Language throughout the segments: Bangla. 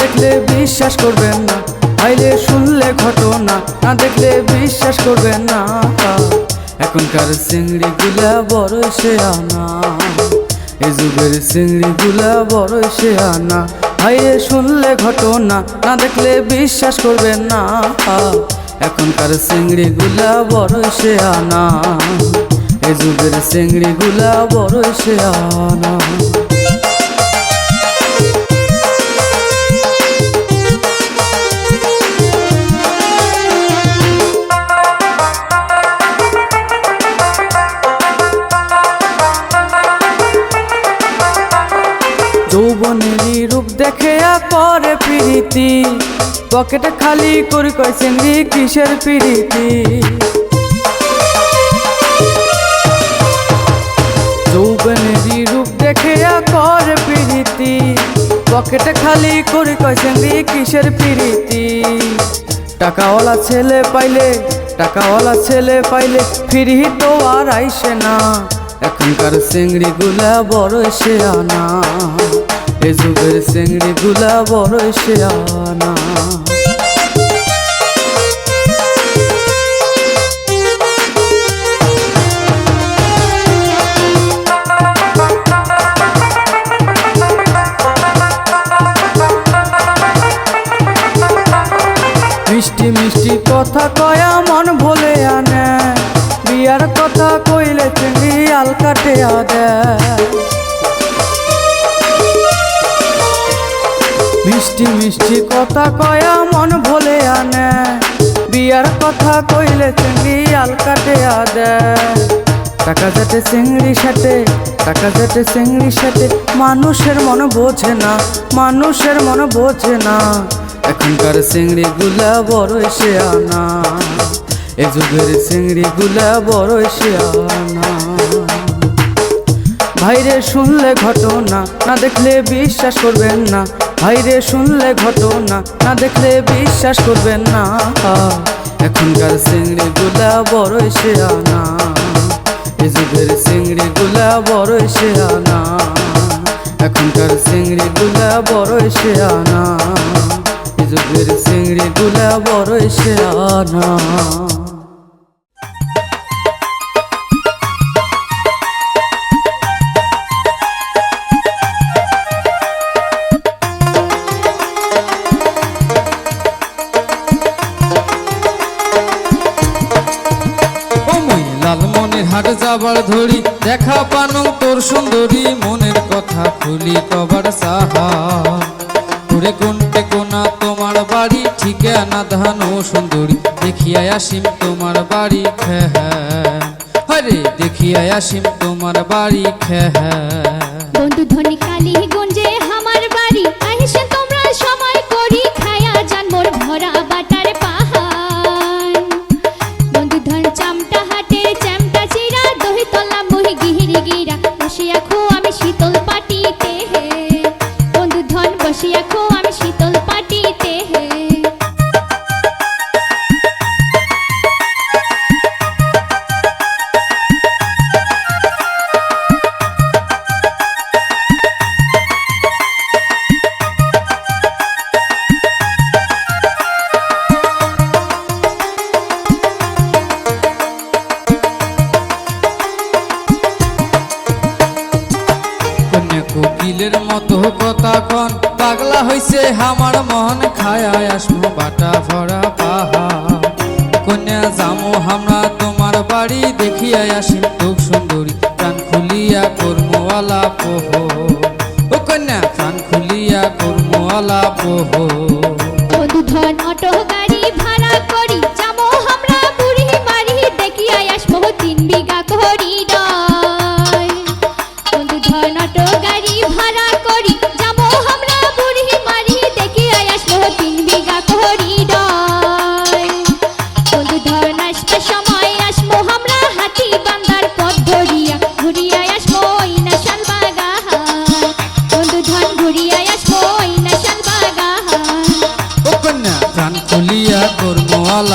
দেখলে বিশ্বাস করবেন না, আইলে শুনলে ঘটনা, না দেখলে বিশ্বাস করবেন না। এখনকার চিংড়ি গুলা বড় সে আনা, এ যুগের চিংড়ি গুলা বড় সে আনা, আইলে শুনলে ঘটনা, না দেখলে বিশ্বাস করবেন না। এখনকার চিংড়ি গুলা বড় সে আনা, এ যুগের চিংড়ি গুলা বড় সে আনা। যৌবনেরই রূপ দেখে করে প্রীতি। পকেটে খালি করি কয় চিংড়ি, কিসের প্রীতি? যৌবনেরই রূপ দেখে করে প্রীতি। পকেটে খালি করি কয় চিংড়ি, কিসের প্রীতি? টাকাওয়ালা ছেলে পাইলে, টাকাওয়ালা ছেলে পাইলে ফিরি তো আর আইসে না। এখনকার চিংড়ি গুলা বড় সে আনা। এ যুগেরগুলা বড় সে আনা মিষ্টি মিষ্টি কথা কয়া মন ভোলে আনে। বিয়ার কথা কইলে চিংড়ি আল কাটে আদে মিষ্টি মিষ্টি কথা কয়া মন ভোলে আনে। বিয়ার কথা কইলে চিংড়ি আল কাটে আদে। টাকা যেতে চিংড়ি সাথে টাকা যেতে চিংড়ি সাথে মানুষের মন বোঝে না, মানুষের মন বোঝে না। এখনকার চিংড়ি গুলা বড় সে আনা। এ যুগের চিংড়ি গুলা বড় সে আনা। ভাইরে শুনলে ঘটনা, না দেখলে বিশ্বাস করবেন না। ভাইরে শুনলে ঘটনা, না দেখলে বিশ্বাস করবেন না। এখনকার চিংড়ি গুলা বড় আনা এ যুগের চিংড়ি গুলা বড় আনা এখনকার চিংড়ি গুলা বড় আনা এ যুগের চিংড়ি গুলা বড় সে যাবার ধরি দেখা পানং তোর সুন্দরী, মনের কথা খুলি কবার সাহা। তোরে কোনটে কোনা তোমার বাড়ি, ঠিকানা ধান ও সুন্দরী দেখিয়া আসিম তোমার বাড়ি খেহ হরে দেখিয়া আসিম তোমার বাড়ি খেহ বাড়ি দেখিয়া আসি তোক সুন্দরী, প্রাণ খুলিয়া কর্মওয়ালা পোহ। ও কন্যা, প্রাণ খুলিয়া কর্মওয়ালা পোহ। বন্ধু ধন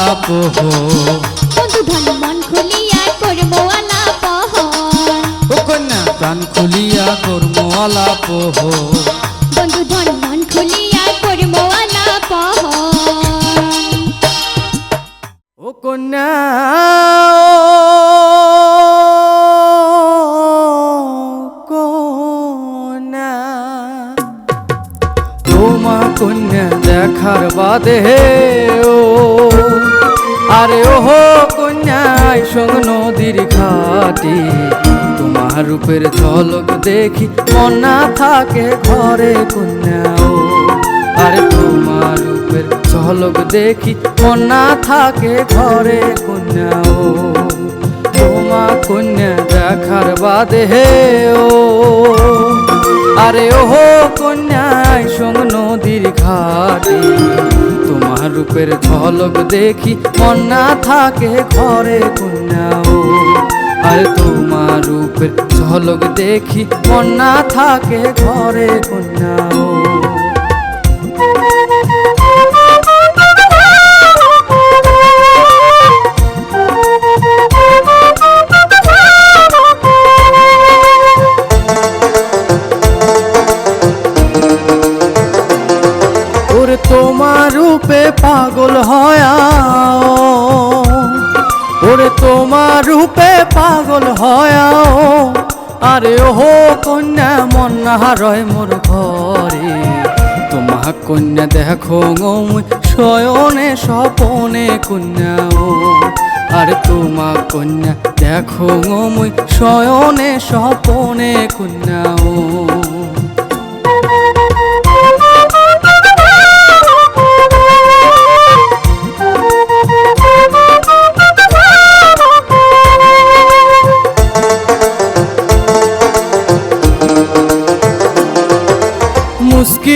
আলাপহ মধুধন মন খুলিয়া করব আলাপহ ও কন্যা প্রাণ খুলিয়া করব আলাপহ বন্ধুধন মন খুলিয়া করব আলাপহ ও কন্যা তোমা কন্যা দেখার বাদে রূপের ঝলক দেখি না থাকে ঘরে কন্যা ও। আরে তোমার রূপের ঝলক দেখি না থাকে ঘরে কন্যা ও। তোমা কন্যা দেখার বাদে হে ও। আরে ওহো কন্যাই সঙ্গ নদীর ঘাটে। তোমার রূপের ঝলক দেখি না থাকে ঘরে কন্যা ও। আরে তোমার রূপের ঝলক দেখি না থাকে ঘরে কন্যা। তোমার রূপে পাগল হয়া ওরে তোমার রূপে পাগল হয়াও। আরে ওহো কন্যা, মন হারয় মোর ঘরে। তোমা কন্যা দেখো মুই শয়নে সপনে কন্যা ও। আরে তোমা কন্যা দেখো মুই শয়নে সপনে কন্যা ও।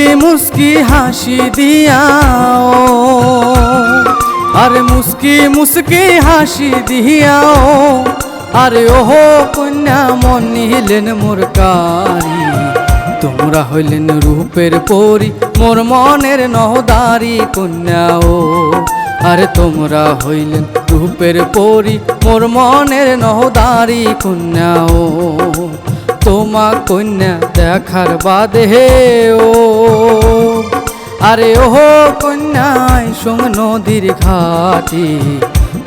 মুস্কি হাসি দিয়াও। আরে মুস্কি মুস্কি হাসি দিয়াও। আরে ওহো কন্যা মন নিলেন মোর কারি। তোমরা হইলেন রূপের পরি, মোর মনের নহদারি কন্যা ও। আরে তোমরা হইলেন রূপের পরি, মোর মনের নহদারি কন্যা ও। তোমা কন্যা দেখার বাদে ও। আরে ওহো কন্যাই সঙ্গ নদীর ঘাটে।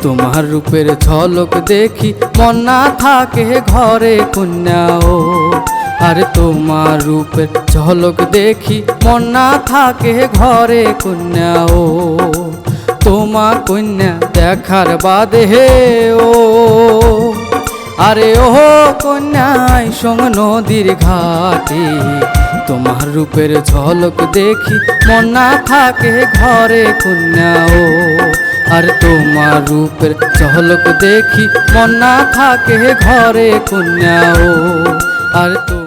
তোমার রূপের ঝলক দেখি, মন থাকে ঘরে কন্যা ও। আরে তোমার রূপের ঝলক দেখি, মন থাকে ঘরে কন্যা ও। তোমার কন্যা দেখার বাদে হে ও। আরে ওহ, কন্যায় সঙ্গ নদীর ঘাটে, তোমার রূপের ঝলক দেখি, মন না থাকে ঘরে কন্যা ও। আর তোমার রূপের ঝলক দেখি, মন না থাকে ঘরে কন্যা ও। আর তো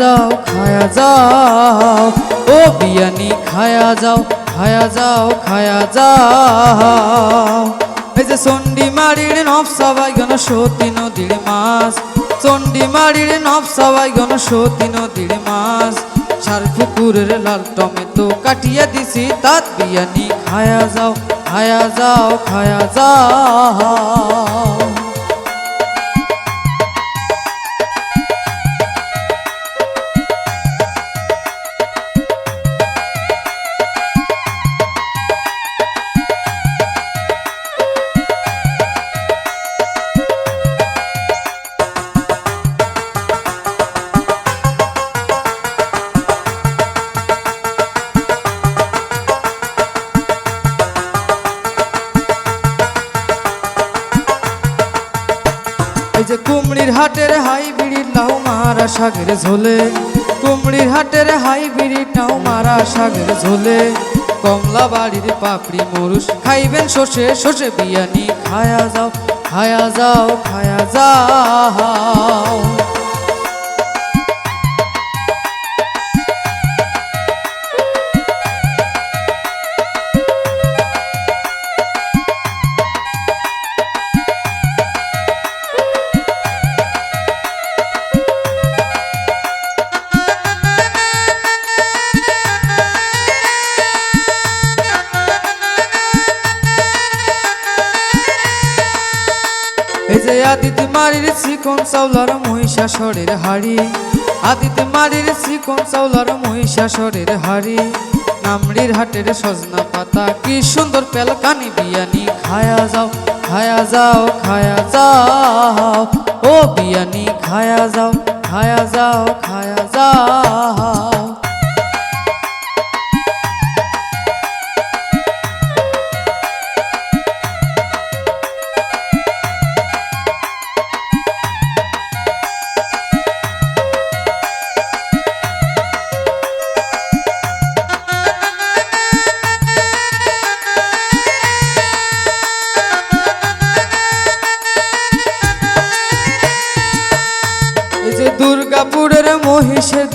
যাও, খায়া যাও। ও বিয়ানি, খায়া যাও খায়া যাও খায়া যাও। এই যে চণ্ডী মারির নব সবাই গণ সতী নদীর মাছ। চণ্ডী মারির নব সবাই গণ সতী নদীর মাছ। সার পুকুরের লাল টমেটো কাটিয়া দিছি, তাত বিয়ানি, খায়া যাও খায়া যাও খায়া যাও। সাগের ঝোলে, কমলা বাড়ির পাপড়ি মরুষ খাইবেন শোষে শোষে বিয়ানি খায়া যাও খায়া যাও খায়া যাও। মারির চিকন চাউলার মহিষাসরের হাড়ি। আদিতে মারির চিকন চাউলার মহিষাসরের হাড়ি। নামড়ির হাটের সজনা পাতা, কি সুন্দর পেলকানি বিয়ানি। খায়া যাও খায়া যাও খায়া যাও। ও বিয়ানি, খায়া যাও খায়া যাও খায়া যাও।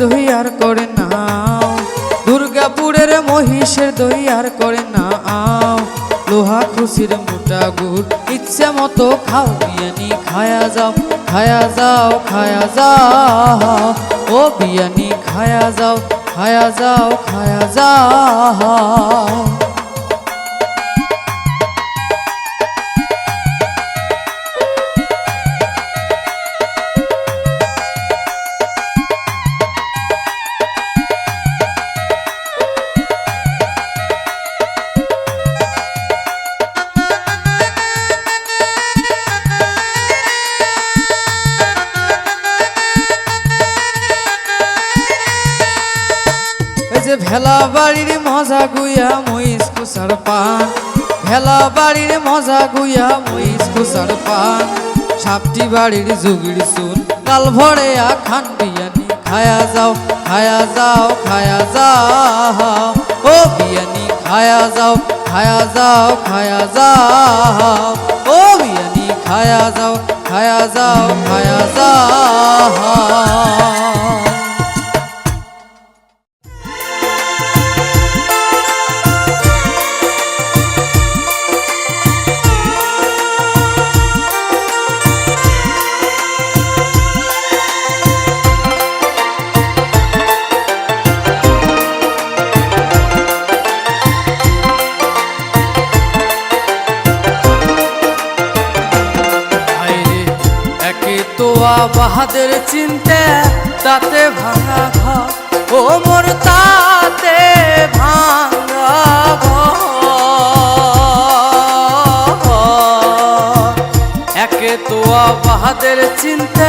দই আর করে না দুর্গাপুরের মহিষের দই আর করে না লোহা খুশির মোটা গুড় ইচ্ছে মতো খাও বিয়ানি খায়া যাও খায়া যাও খায়া যাও। ও বিয়ানি খায়া যাও খায়া যাও খায়া যাও। ভেলা বাড়ির মজা গুয়া মহিষ কুসার পান। ভেলা বাড়ির মজা গুয়া মহিষ কুসার পান। সাপটি বাড়ির যোগির সুন কাল ভরে আখান বিয়ানি। খায়া যাও খায়া যাও খায়া যাও। ও বিয়ানি, খায়া যাও খায়া যাও খায়া যাও। ও বিয়ানি, খায়া যাও খায়া যাও খায়া যাও। বাহাদের চিনতে তাতে ভাঙা ঘর। ও মোর তাতে ভাঙা একে তো বাহাদের চিনতে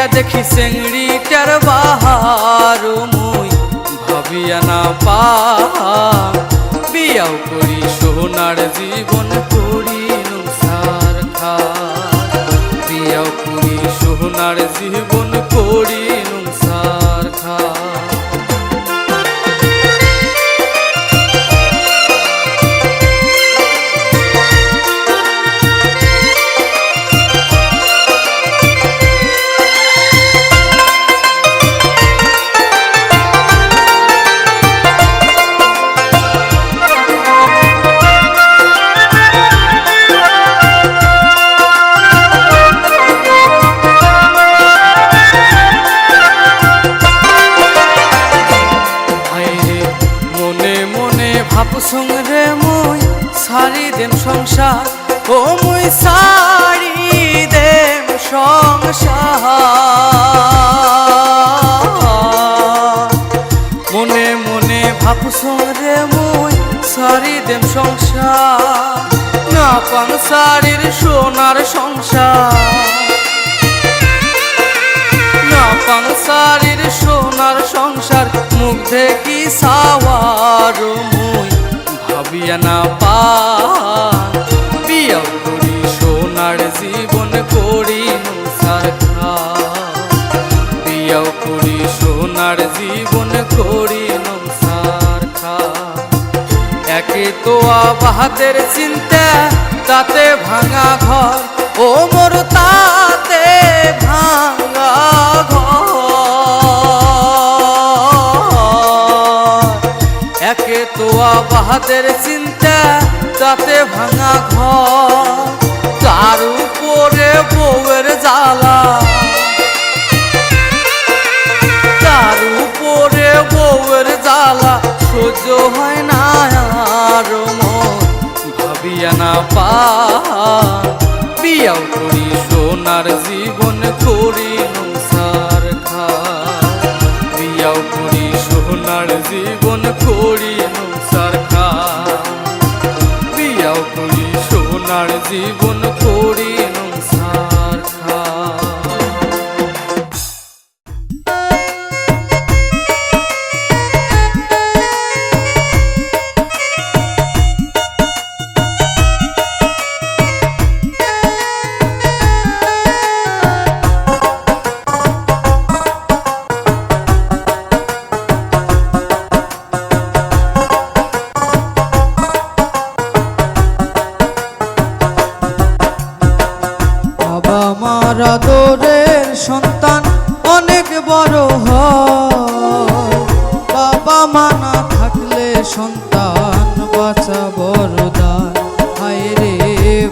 বিয়া দেখি চেংড়িটার বাহার মুই। ভাবিয়া না পা বিয়াও করি সোনার জীবন করি সার খা বিয়াও করি সোনার জীবন করি সারি সংসার, না পান সারির সোনার সংসার। না পাংসারির সোনার সংসার, মুখ দেখি সাওয়ার মুই ভাবিয়া না পা বিয়া করি সোনার জীবন একে তো আবাহাতের চিন্তা, তাতে ভাঙা ঘর। ও মোর তাতে ভাঙা একে তো আবাহাতের চিন্তা, তাতে ভাঙা ঘর। উপরে বউয়ের জ্বালা। তার উপরে বউয়ের জ্বালা। সহ্য হয় না আর মন, ভাবিয়া না পা বিয়াও করি সোনার জীবন করি নুসার খা বিয়াও করি সোনার জীবন করি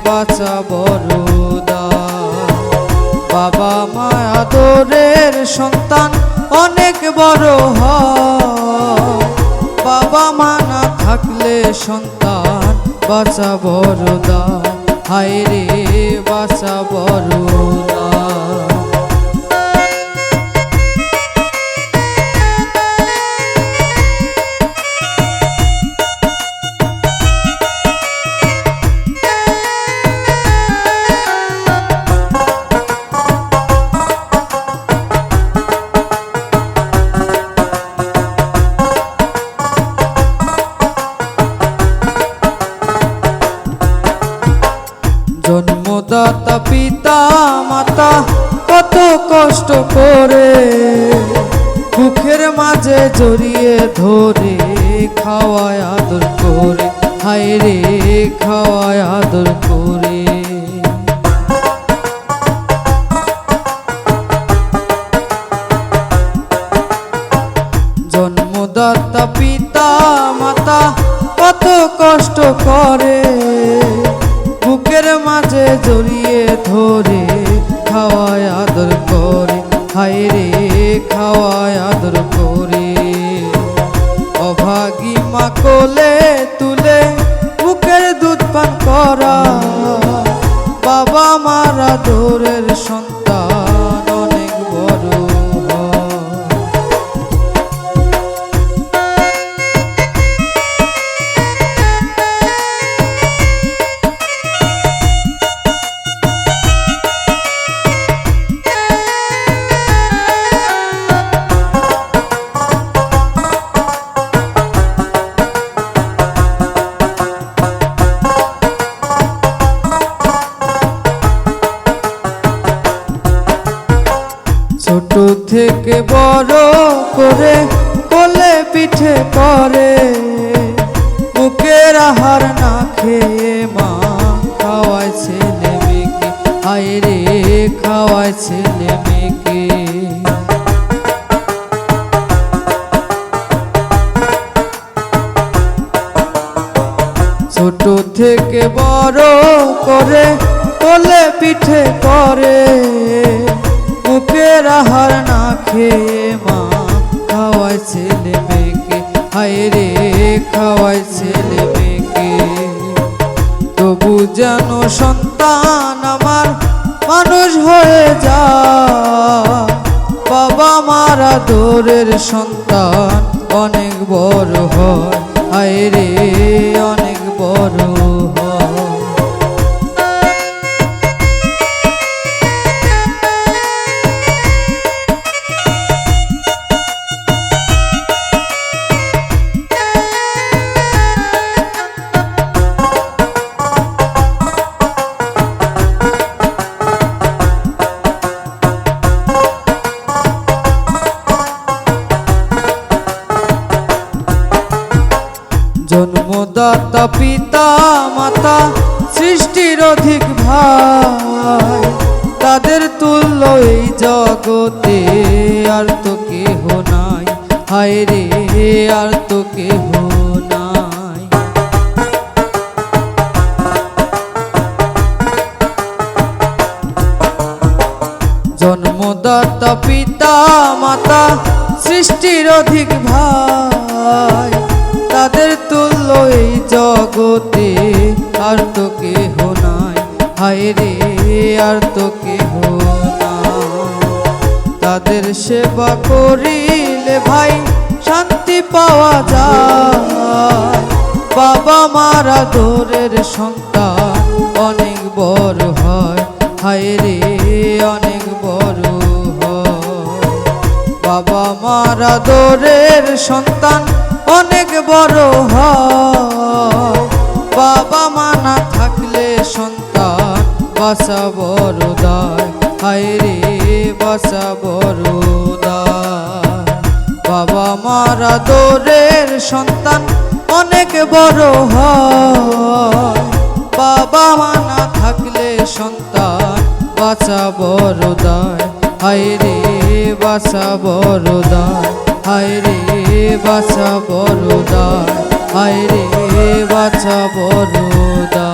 বাঁচা বড়দা বাবা মা আদরের সন্তান অনেক বড় হ বাবা মা না থাকলে সন্তান বাঁচা বড়দা হায় রে বাঁচা বড়দার কষ্ট করে মুখের মাঝে জড়িয়ে ধরে খাওয়ায় আদর করে। হায় রে খাওয়ায় আদর করে। পিঠে করে মুখের আহার না খেয়ে মা খাওয়ায় ছেলে মেয়েকে। হায় রে, খাওয়ায় ছেলে মেয়েকে। তবু যেন সন্তান আমার মানুষ হয়ে যা বাবা মারা দূরের সন্তান অনেক বড় হয়। হায় রে, অনেক বড় জন্মদাতা পিতা মাতা সৃষ্টির অধিক ভাই। তাদের তুল্য এই জগতে আর তো কেহ নাই। হায় রে, আর তো জগতে আর তো কেহ নাই। হায় রে, আর তো কেহ তাদের সেবা করিলে ভাই শান্তি পাওয়া যায়। বাবা মারা দূরের সন্তান অনেক বড় হয়। হায় রে, অনেক বড় বাবা মারা দোরের সন্তান অনেক বড় হয়। বাবা মা না থাকলে সন্তান বাসা বড় দায় হায় রে বাসা বড়দার বাবা মারা দূরের সন্তান অনেক বড় হয়। বাবা মা না থাকলে সন্তান বাঁচা বড় দায় হায় রে বাঁচা বড় দায় হায় রে বাছা বড়দা আয় রে বাছা বড়দা